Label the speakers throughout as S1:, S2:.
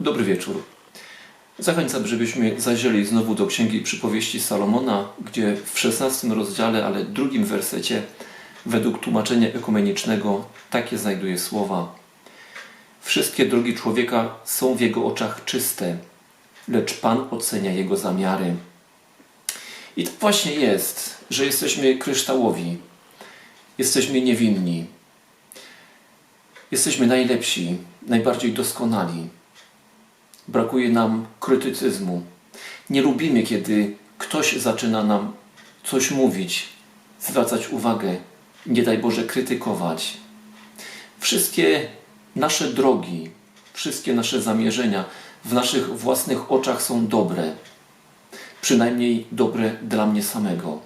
S1: Dobry wieczór. Zachęcam, żebyśmy zajrzeli znowu do Księgi Przypowieści Salomona, gdzie w XVI rozdziale, ale drugim wersecie, według tłumaczenia ekumenicznego, takie znajduje słowa. Wszystkie drogi człowieka są w jego oczach czyste, lecz Pan ocenia jego zamiary. I tak właśnie jest, że jesteśmy kryształowi, jesteśmy niewinni, jesteśmy najlepsi, najbardziej doskonali. Brakuje nam krytycyzmu. Nie lubimy, kiedy ktoś zaczyna nam coś mówić, zwracać uwagę, nie daj Boże krytykować. Wszystkie nasze drogi, wszystkie nasze zamierzenia w naszych własnych oczach są dobre. Przynajmniej dobre dla mnie samego.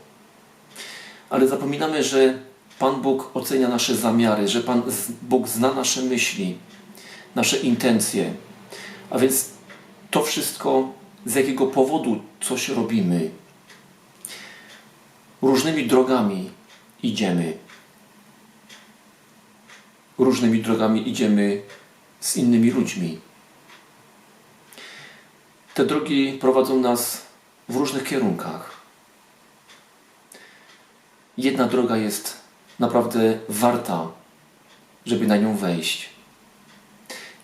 S1: Ale zapominamy, że Pan Bóg ocenia nasze zamiary, że Pan Bóg zna nasze myśli, nasze intencje. A więc to wszystko, z jakiego powodu coś robimy. Różnymi drogami idziemy. Różnymi drogami idziemy z innymi ludźmi. Te drogi prowadzą nas w różnych kierunkach. Jedna droga jest naprawdę warta, żeby na nią wejść.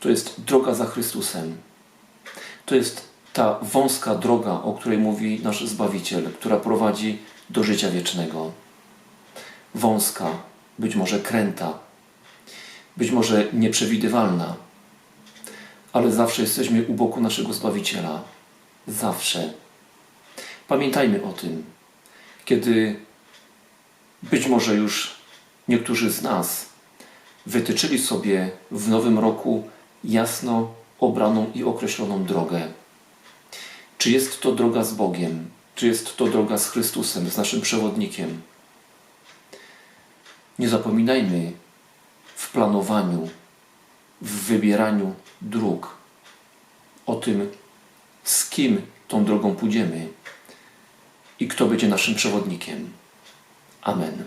S1: To jest droga za Chrystusem. To jest ta wąska droga, o której mówi nasz Zbawiciel, która prowadzi do życia wiecznego. Wąska, być może kręta, być może nieprzewidywalna, ale zawsze jesteśmy u boku naszego Zbawiciela. Zawsze. Pamiętajmy o tym, kiedy być może już niektórzy z nas wytyczyli sobie w nowym roku jasno obraną i określoną drogę. Czy jest to droga z Bogiem? Czy jest to droga z Chrystusem, z naszym przewodnikiem? Nie zapominajmy w planowaniu, w wybieraniu dróg o tym, z kim tą drogą pójdziemy i kto będzie naszym przewodnikiem. Amen.